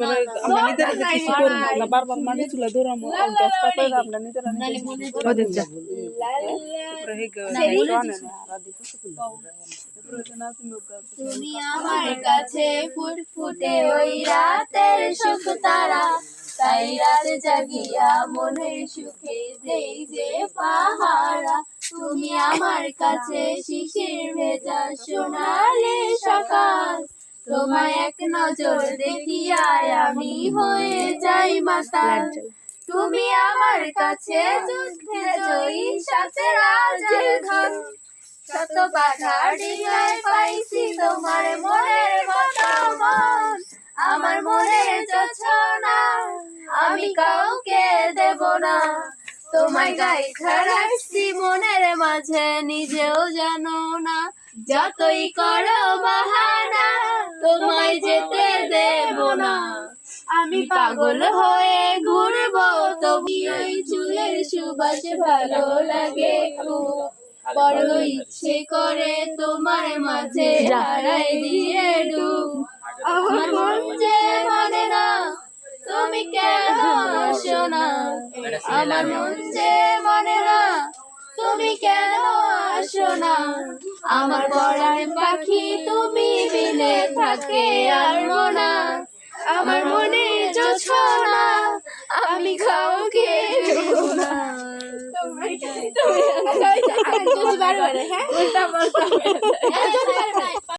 মানে আমরা নিজেরা যে কিছু করব না বারবার মাটি তুলে দৌড়াবো অভ্যাসটা করে আমরা নিজেরা নিজেরা ওদের যা উপরে হেগে জানে না আর দিকে প্রয়োজন আছে মুখ তুমি আমার কাছে ফুটফুটে ওই রাতের সুখ তারা তাই রাত জাগিয়া মনের সুখে দেই যে পাহারা তুমি আমার কাছে শিশির ভেজা সোনালে সকাল তোমায় এক নজর দেখিয়ায় আমি হয়ে যাই মাতাল। তুমি আমার কাছে যুদ্ধে জয়ী সাথে রাজের ধন। শত বাধা ডিঙায় পাইছি তোমার মনের আমার মনে না আমি কাউকে দেব না। তোমায় গাই রাখছি মনের মাঝে নিজেও জানো না যতই করো বাহানা আমি পাগল হয়ে ঘুরবো, তবু ওই চুলের সুবাস ভালো লাগে বড় ইচ্ছে করে তোমার মাঝে হারাই দিয়ে ডুব। আমার মন যে মানে না, তুমি কেন আসো না? আমার মন যে মানে না, তুমি কেন আসো না? আমার পরাণ পাখি তুমি বিনে থাকে আর তুমি তুমি বারবার হ্যাঁ? উল্টা পাল্টা